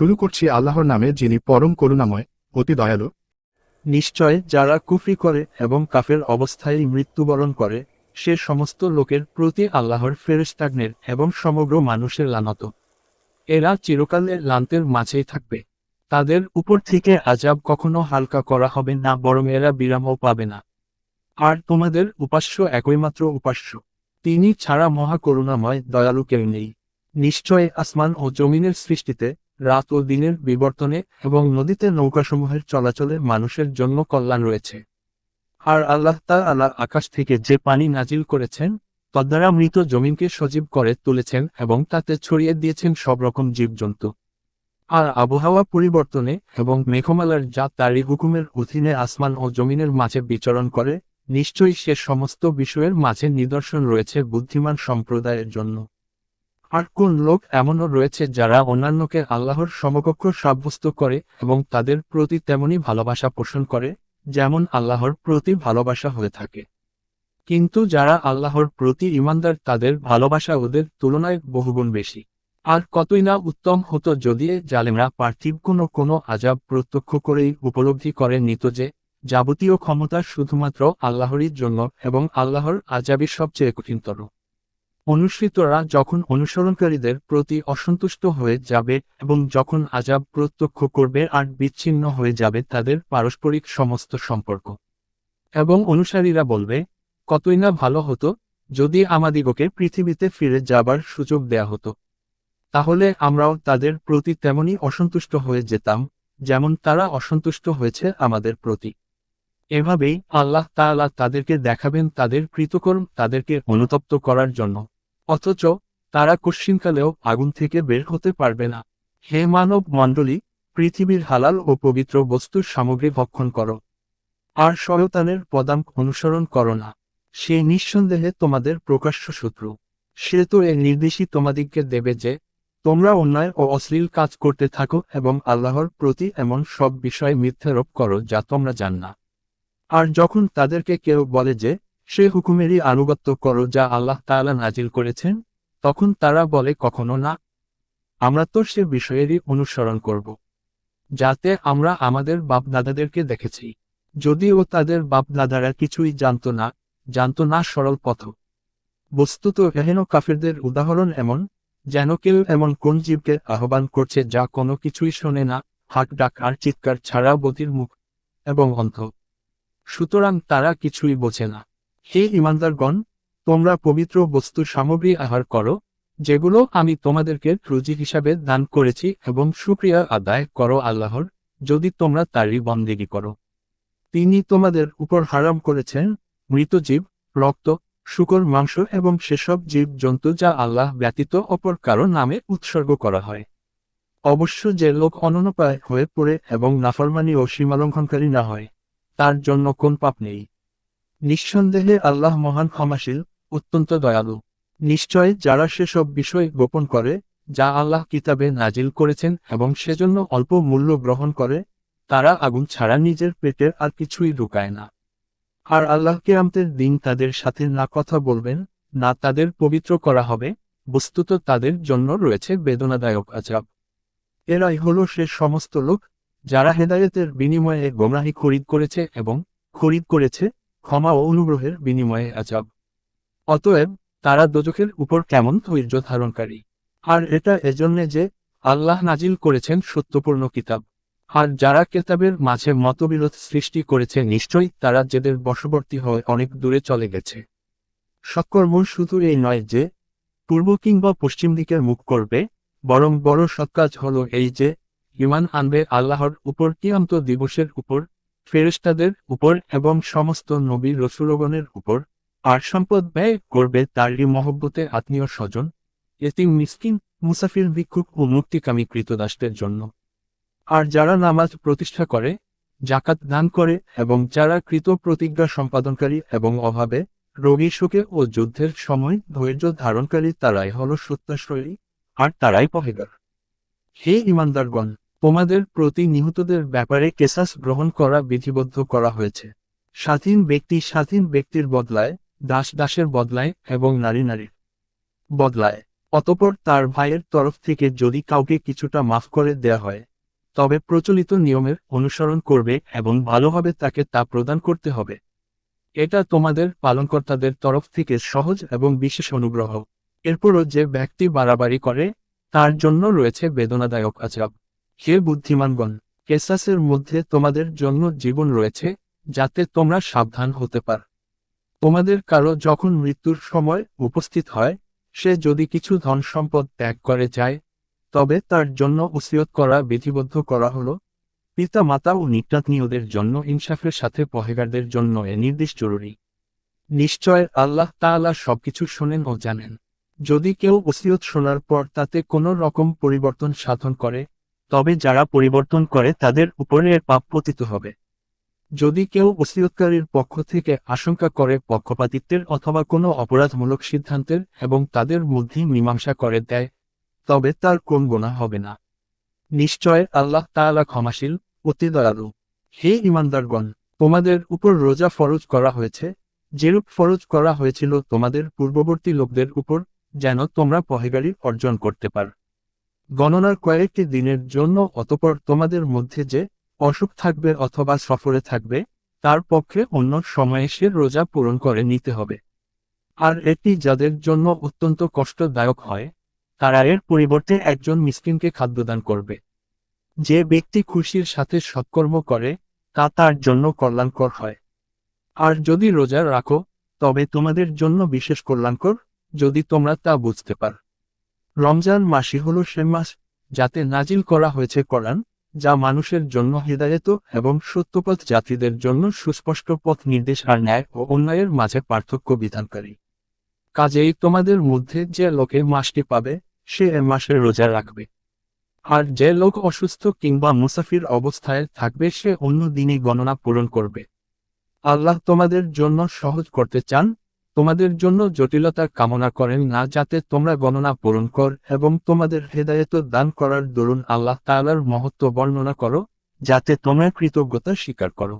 শুরু করছি আল্লাহর নামে যিনি পরম করুণাময়, অতি দয়ালু। নিশ্চয় যারা কুফরি করে এবং কাফের অবস্থায় মৃত্যুবরণ করে, সে সমস্ত লোকের প্রতি আল্লাহর ফেরেস্তাগ্নের এবং সমগ্র মানুষের লানত। এরা চিরকালের লান্তের মাঝেই থাকবে। তাদের উপর থেকে আজাব কখনো হালকা করা হবে না, বরং এরা বিরামও পাবে না। আর তোমাদের উপাস্য একইমাত্র উপাস্য। তিনি ছাড়া মহা করুণাময়, দয়ালু কেউ নেই। নিশ্চয় আসমান ও জমিনের সৃষ্টিতে রাত ও দিনের বিবর্তনে এবং নদীতে নৌকাসমূহের চলাচলে মানুষের জন্য কল্যাণ রয়েছে। আর আল্লাহ আল্লাহ আকাশ থেকে যে পানি নাজিল করেছেন, তদ্বারা মৃত জমিনকে সজীব করে তুলেছেন এবং তাতে ছড়িয়ে দিয়েছেন সব রকম জীবজন্তু। আর আবহাওয়া পরিবর্তনে এবং মেঘমালার যা তারই হুকুমের অধীনে আসমান ও জমিনের মাঝে বিচরণ করে, নিশ্চয়ই সে সমস্ত বিষয়ের মাঝে নিদর্শন রয়েছে বুদ্ধিমান সম্প্রদায়ের জন্য। কোন লোক এমনও রয়েছে যারা অন্যান্যকে আল্লাহর সমকক্ষ সাব্যস্ত করে এবং তাদের প্রতি তেমনি ভালোবাসা পোষণ করে, যেমন আল্লাহর প্রতি ভালোবাসা হয়ে থাকে। কিন্তু যারা আল্লাহর প্রতি ইমানদার তাদের ভালোবাসা ওদের তুলনায় বহুগুণ বেশি। আর কতই না উত্তম হতো যদি জালেমরা পার্থিব কোনো কোনো আজাব প্রত্যক্ষ করেই উপলব্ধি করে নিত যে, যাবতীয় ক্ষমতা শুধুমাত্র আল্লাহরই জন্য এবং আল্লাহর আজাবই সবচেয়ে কঠিনতর। অনুসৃতরা যখন অনুসরণকারীদের প্রতি অসন্তুষ্ট হয়ে যাবে এবং যখন আজাব প্রত্যক্ষ করবে আর বিচ্ছিন্ন হয়ে যাবে তাদের পারস্পরিক সমস্ত সম্পর্ক। এবং অনুসারীরা বলবে, কতই না ভালো হতো যদি আমাদিগকে পৃথিবীতে ফিরে যাবার সুযোগ দেয়া হতো। তাহলে আমরাও তাদের প্রতি তেমনই অসন্তুষ্ট হয়ে যেতাম, যেমন তারা অসন্তুষ্ট হয়েছে আমাদের প্রতি। এভাবেই আল্লাহ তাআলা তাদেরকে দেখাবেন তাদের কৃতকর্ম তাদেরকে অনুতপ্ত করার জন্য। অথচ তারা কশ্চিনকালেও আগুন থেকে বের হতে পারবে না। হে মানব মণ্ডলী, পৃথিবীর হালাল ও পবিত্র বস্তুর সামগ্রী ভক্ষণ করো। আর শয়তানের পদাঙ্ক অনুসরণ করো না। সে নিঃসন্দেহে তোমাদের প্রকাশ্য শত্রু। সে তো এর নির্দেশই তোমাদিগকে দেবে যে, তোমরা অন্যায় ও অশ্লীল কাজ করতে থাকো এবং আল্লাহর প্রতি এমন সব বিষয়ে মিথ্যারোপ করো যা তোমরা জান না। আর যখন তাদেরকে কেউ বলে যে, সে হুকুমেরই আনুগত্য করো যা আল্লাহ তাআলা নাজিল করেছেন, তখন তারা বলে, কখনো না। আমরা তো সে বিষয়েরই অনুসরণ করব, যাতে আমরা আমাদের বাপ দাদাদেরকে দেখেছি। যদিও তাদের বাপ দাদারা কিছুই জানত না জানত না সরল পথ। বস্তুত এহেন কাফেরদের উদাহরণ এমন, যেন কেউ এমন কোন জীবকে আহ্বান করছে যা কোনো কিছুই শোনে না, হাক ডাক আর চিৎকার ছাড়া বতির মুখ এবং অন্ধ। সুতরাং তারা কিছুই বোঝে না। হে ইমানদারগণ, তোমরা পবিত্র বস্তু সামগ্রী আহার করো, যেগুলো আমি তোমাদেরকে রুজি হিসাবে দান করেছি এবং সুক্রিয়া আদায় করো আল্লাহর, যদি তোমরা তারই বন্দেগি করো। তিনি তোমাদের উপর হারাম করেছেন, মৃত জীব, রক্ত, শুকর, মাংস এবং সেসব জীব জন্তু যা আল্লাহ ব্যতীত অপর কারও নামে উৎসর্গ করা হয়। অবশ্য যে লোক অনন্যপায় হয়ে পড়ে এবং নাফরমানি ও সীমালঙ্ঘনকারী না হয়। তার জন্য কোন পাপ নেই। নিঃসন্দেহে আল্লাহ মহান ক্ষমাশীল, অত্যন্ত দয়ালু। নিশ্চয় যারা সেসব বিষয় গোপন করে, যা আল্লাহ কিতাবে নাজিল করেছেন এবং সেজন্য অল্প মূল্য গ্রহণ করে, তারা আগুন ছাড়া নিজের পেটের আর কিছুই ঢুকায় না। আর আল্লাহ কেরামতের দিন তাদের সাথে না কথা বলবেন, না তাদের পবিত্র করা হবে, বস্তুত তাদের জন্য রয়েছে বেদনাদায়ক আজাব এরাই হলো সে সমস্ত লোক যারা হেদায়েতের বিনিময়ে গোমরাহি খরিদ করেছে এবং খরিদ করেছে, ক্ষমা ও অনুগ্রহের বিনিময়ে আজাব। অতএব, তারা দোজখের উপর কেমন ধৈর্য ধারণকারী? আর এটা এজন্যে যে আল্লাহ নাজিল করেছেন সত্যপূর্ণ কিতাব। আর যারা কেতাবের মাঝে মতবিরোধ সৃষ্টি করেছে, নিশ্চয়ই তারা যেদের বশবর্তী হয়ে অনেক দূরে চলে গেছে। সৎকর্ম শুধু এই নয় যে, পূর্ব কিংবা পশ্চিম দিকের মুখ করবে, বরং বড় সৎকাজ হলো এই যে ইমান আনবে আল্লাহর উপর কিয়ন্ত দিবসের উপর ফেরেস্তাদের উপর এবং সমস্ত নবী রসুলগণের উপর। আর সম্পদ ব্যয় করবে তারই মহব্বতে আত্মীয় স্বজন এটি মিসকিন, মুসাফির, ভিক্ষুক ও মুক্তিকামী কৃতদাসদের জন্য। আর যারা নামাজ প্রতিষ্ঠা করে জাকাত দান করে এবং যারা কৃত প্রতিজ্ঞা সম্পাদনকারী এবং অভাবে, রোগী শোকে ও যুদ্ধের সময় ধৈর্য ধারণকারী তারাই হল সত্যাশ্রয়ী, আর তারাই পহেগার হে ইমানদারগণ তোমাদের প্রতি নিহতদের ব্যাপারে কেসাস গ্রহণ করা বিধিবদ্ধ করা হয়েছে। স্বাধীন ব্যক্তি স্বাধীন ব্যক্তির বদলায়, দাস দাসের বদলায় এবং নারী নারীর বদলায়। অতপর তার ভাইয়ের তরফ থেকে যদি কাউকে কিছুটা মাফ করে দেয়া হয়, তবে প্রচলিত নিয়মের অনুসরণ করবে এবং ভালোভাবে তাকে তা প্রদান করতে হবে। এটা তোমাদের পালনকর্তাদের তরফ থেকে সহজ এবং বিশেষ অনুগ্রহ। এরপরও যে ব্যক্তি বাড়াবাড়ি করে, তার জন্য রয়েছে বেদনাদায়ক আজাব হে বুদ্ধিমানগণ, কেসাসের মধ্যে তোমাদের জন্য জীবন রয়েছে, যাতে তোমরা সাবধান হতে পার। তোমাদের কারও যখন মৃত্যুর সময় উপস্থিত হয়, সে যদি কিছু ধন সম্পদ ত্যাগ করে যায়, তবে তার জন্য ওসিয়ত করা বিধিবদ্ধ করা হলো। পিতা মাতা ও নিত্যাত্মীয়দের জন্য ইনসাফের সাথে পহেগারদের জন্য এ নির্দেশ জরুরি। নিশ্চয় আল্লাহ তাআলা সবকিছু শোনেন ও জানেন। যদি কেউ ওসিয়ত শোনার পর তাতে কোনো রকম পরিবর্তন সাধন করে তবে যারা পরিবর্তন করে তাদের উপরে এর পাপ পতিত হবে। যদি কেউ ওসিয়তকারীর পক্ষ থেকে আশঙ্কা করে পক্ষপাতিত্বের অথবা কোনো অপরাধমূলক সিদ্ধান্তের এবং তাদের মধ্যে মীমাংসা করে দেয়, তবে তার কোন গোনা হবে না। নিশ্চয় আল্লাহ তাআলা ক্ষমাশীল, অতি দয়ালু। হে ইমানদারগণ তোমাদের উপর রোজা ফরজ করা হয়েছে, যেরূপ ফরজ করা হয়েছিল তোমাদের পূর্ববর্তী লোকদের উপর, যেন তোমরা পহেগারি অর্জন করতে পার। গণনার কয়েকটি দিনের জন্য অতপর তোমাদের মধ্যে যে অসুখ থাকবে অথবা সফরে থাকবে, তার পক্ষে অন্য সময়ে সে রোজা পূরণ করে নিতে হবে। আর এটি যাদের জন্য অত্যন্ত কষ্টদায়ক হয়, তারা এর পরিবর্তে একজন মিসকিনকে খাদ্যদান করবে। যে ব্যক্তি খুশির সাথে সৎকর্ম করে, তা তার জন্য কল্যাণকর হয়। আর যদি রোজা রাখো, তবে তোমাদের জন্য বিশেষ কল্যাণকর, যদি তোমরা তা বুঝতে পার। রমজান মাসই হল সে মাস যাতে নাজিল করা হয়েছে কোরআন, যা মানুষের জন্য হৃদায়ত এবং সত্যপথ যাত্রীদের জন্য সুস্পষ্ট পথ নির্দেশ আর ন্যায় ও অন্যায়ের মাঝে পার্থক্য বিধানকারী। কাজেই তোমাদের মধ্যে যে লোকে মাসটি পাবে, সে এ মাসে রোজা রাখবে। আর যে লোক অসুস্থ কিংবা মুসাফির অবস্থায় থাকবে, সে অন্য দিনে গণনা পূরণ করবে। আল্লাহ তোমাদের জন্য সহজ করতে চান তোমাদের জন্য জটিলতা কামনা করেন না যাতে তোমরা গণনা পূরণ কর এবং তোমাদের হেদায়ত দান করার দরুন আল্লাহ তালার মহত্ব বর্ণনা করো, যাতে তোমরা কৃতজ্ঞতা স্বীকার করো।